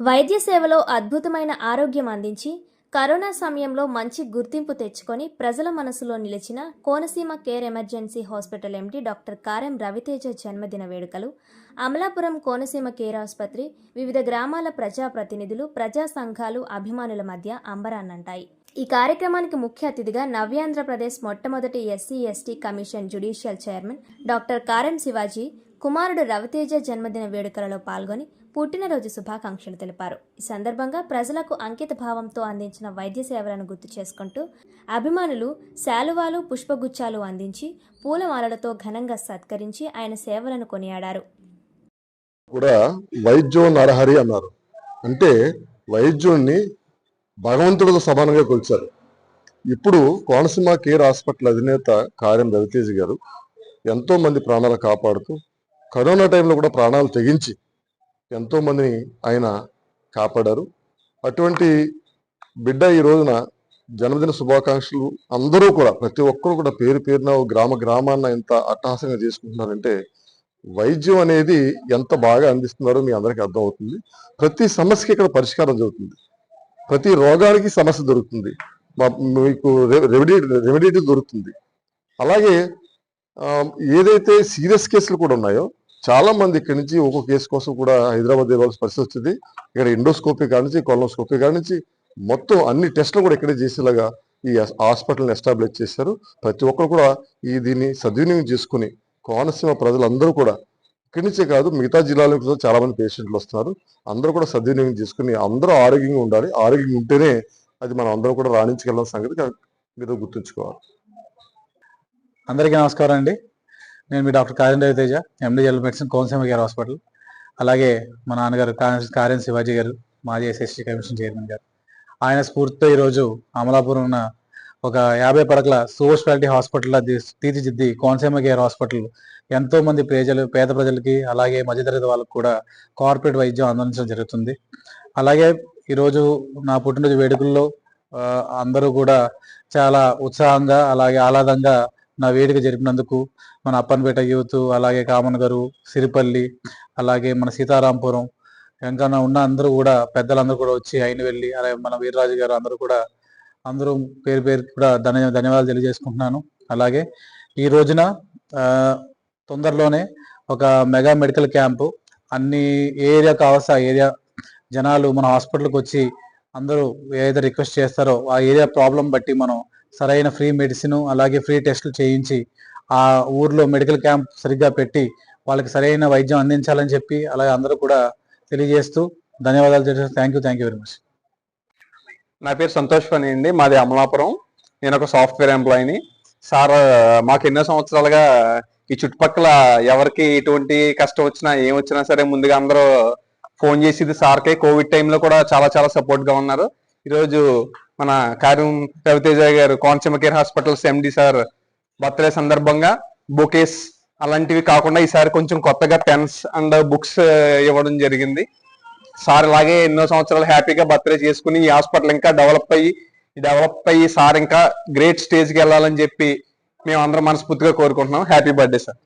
వైద్య సేవలో అద్భుతమైన ఆరోగ్యం అందించి కరోనా సమయంలో మంచి గుర్తింపు తెచ్చుకొని ప్రజల మనసులో నిలిచిన Konaseema care emergency hospital MD doctor Karem Raviteja జన్మదిన వేడుకలు అమలాపురం కోనసీమ కేర్ ఆసుపత్రి వివిధ గ్రామాల ప్రజాప్రతినిధులు ప్రజా సంఘాలు అభిమానుల మధ్య అంబరాన్నంటాయి. ఈ కార్యక్రమానికి ముఖ్య అతిథిగా నవ్యాంధ్రప్రదేశ్ మొట్టమొదటి SC ST commission judicial chairman doctor Karem Shivaji కుమారుడు రవితేజ జన్మదిన వేడుకలలో పాల్గొని పుట్టినరోజు శుభాకాంక్షలు తెలిపారు. ఈ సందర్భంగా ప్రజలకు అంకిత భావంతో అందించిన వైద్య సేవలను గుర్తు చేసుకుంటూ అభిమానులు శాలువాలు పుష్పగుచ్చాలు అందించి పూలమాలలతో ఘనంగా సత్కరించి ఆయన సేవలను కొనియాడారు. కూడా వైద్యో నరహరి అన్నారు. అంటే వైద్యుణ్ణి భగవంతుడితో సమానంగా కొలిచారు. ఇప్పుడు కోనసీమ కేర్ హాస్పిటల్ అధినేత కార్యం రవితేజ గారు ఎంతో మంది ప్రాణాలు కాపాడుతూ కరోనా టైంలో కూడా ప్రాణాలు తెగించి ఎంతోమందిని ఆయన కాపాడారు. అటువంటి బిడ్డ ఈ రోజున జన్మదిన శుభాకాంక్షలు అందరూ కూడా ప్రతి ఒక్కరు కూడా పేరు పేరున గ్రామ గ్రామాన్న ఎంత అట్టహాసంగా చేసుకుంటున్నారంటే వైద్యం అనేది ఎంత బాగా అందిస్తున్నారో మీ అందరికీ అర్థమవుతుంది. ప్రతి సమస్యకి ఇక్కడ పరిష్కారం జరుగుతుంది. ప్రతి రోగానికి సమస్య దొరుకుతుంది. మీకు రెమెడీ రెమెడీ దొరుకుతుంది. అలాగే ఏదైతే సీరియస్ కేసులు కూడా ఉన్నాయో చాలా మంది ఇక్కడి నుంచి ఒక్కో కేసు కోసం కూడా హైదరాబాద్ ఇవ్వాల్సిన పరిస్థితి వచ్చింది ఇక్కడ ఎండోస్కోపీ కానించి కొలనోస్కోపీ కానించి మొత్తం అన్ని టెస్టులు కూడా ఇక్కడే చేసేలాగా ఈ హాస్పిటల్ని ఎస్టాబ్లిష్ చేశారు. ప్రతి ఒక్కరు కూడా ఈ దీన్ని సద్వినియోగం చేసుకుని కోనసీమ ప్రజలందరూ కూడా ఇక్కడి నుంచే కాదు మిగతా జిల్లాల నుంచి కూడా చాలా మంది పేషెంట్లు వస్తున్నారు. అందరూ కూడా సద్వినియోగం చేసుకుని అందరూ ఆరోగ్యంగా ఉండాలి. ఆరోగ్యంగా ఉంటేనే అది మనం అందరం కూడా రాణించగలం సంగతి. మీరు గుర్తుంచుకోవాలి. అందరికీ నమస్కారం అండి. నేను మీ doctor Karem Raviteja MD general medicine Konaseema గారి హాస్పిటల్. అలాగే మా నాన్నగారు కార్యం శివాజీ గారు మాజీ ఎస్ఎస్టీ కమిషన్ చైర్మన్ గారు. ఆయన స్ఫూర్తితో ఈరోజు అమలాపురం ఉన్న ఒక యాభై పడకల సూపర్ స్పెషాలిటీ హాస్పిటల్ తీర్చిదిద్ది కోనసీమ కేర్ హాస్పిటల్. ఎంతో మంది ప్రజలు పేద ప్రజలకి అలాగే మధ్యతరగతి వాళ్ళకి కూడా కార్పొరేట్ వైద్యం అందించడం జరుగుతుంది. అలాగే ఈరోజు నా పుట్టినరోజు వేడుకల్లో అందరూ కూడా చాలా ఉత్సాహంగా అలాగే ఆహ్లాదంగా నా వేడుక జరిపినందుకు మన అప్పన్పేట యూత్ అలాగే కామన్ గారు సిరిపల్లి అలాగే మన సీతారాంపురం ఇంకా ఉన్న అందరూ కూడా పెద్దలందరూ కూడా వచ్చి అయిన వెళ్ళి అలాగే మన వీర్రాజు గారు అందరూ కూడా అందరూ పేరు పేరు కూడా ధన్య ధన్యవాదాలు తెలియజేసుకుంటున్నాను. అలాగే ఈ రోజున తొందరలోనే ఒక మెగా మెడికల్ క్యాంపు అన్ని ఏ ఏరియా కావాల్సిన ఏరియా జనాలు మన హాస్పిటల్కి వచ్చి అందరూ ఏదైతే రిక్వెస్ట్ చేస్తారో ఆ ఏరియా ప్రాబ్లం బట్టి మనం సరైన ఫ్రీ మెడిసిన్ అలాగే ఫ్రీ టెస్టులు చేయించి ఆ ఊర్లో మెడికల్ క్యాంప్ సరిగ్గా పెట్టి వాళ్ళకి సరైన వైద్యం అందించాలని చెప్పి అలాగే అందరూ కూడా తెలియజేస్తూ ధన్యవాదాలు తెలియజేస్తూ thank you thank you very much నా పేరు సంతోష్ పని అండి. మాది అమలాపురం. నేను ఒక సాఫ్ట్వేర్ ఎంప్లాయీని సార్ మాకు ఎన్నో సంవత్సరాలుగా ఈ చుట్టుపక్కల ఎవరికి ఎటువంటి కష్టం వచ్చినా ఏం వచ్చినా సరే ముందుగా అందరూ ఫోన్ చేసేది సార్కే. కోవిడ్ టైంలో కూడా చాలా చాలా సపోర్ట్గా ఉన్నారు. ఈరోజు మన కార్యం రవితేజ గారు Konaseema care hospitals MD sir birthday సందర్భంగా బొకేస్ అలాంటివి కాకుండా ఈసారి కొంచెం కొత్తగా పెన్స్ అండ్ బుక్స్ ఇవ్వడం జరిగింది. సార్ ఇలాగే ఎన్నో సంవత్సరాలు హ్యాపీగా బర్త్డే చేసుకుని ఈ హాస్పిటల్ ఇంకా డెవలప్ అయ్యి డెవలప్ అయ్యి సార్ ఇంకా గ్రేట్ స్టేజ్కి వెళ్ళాలని చెప్పి మేము అందరం మనస్ఫూర్తిగా కోరుకుంటున్నాం. Happy birthday sir.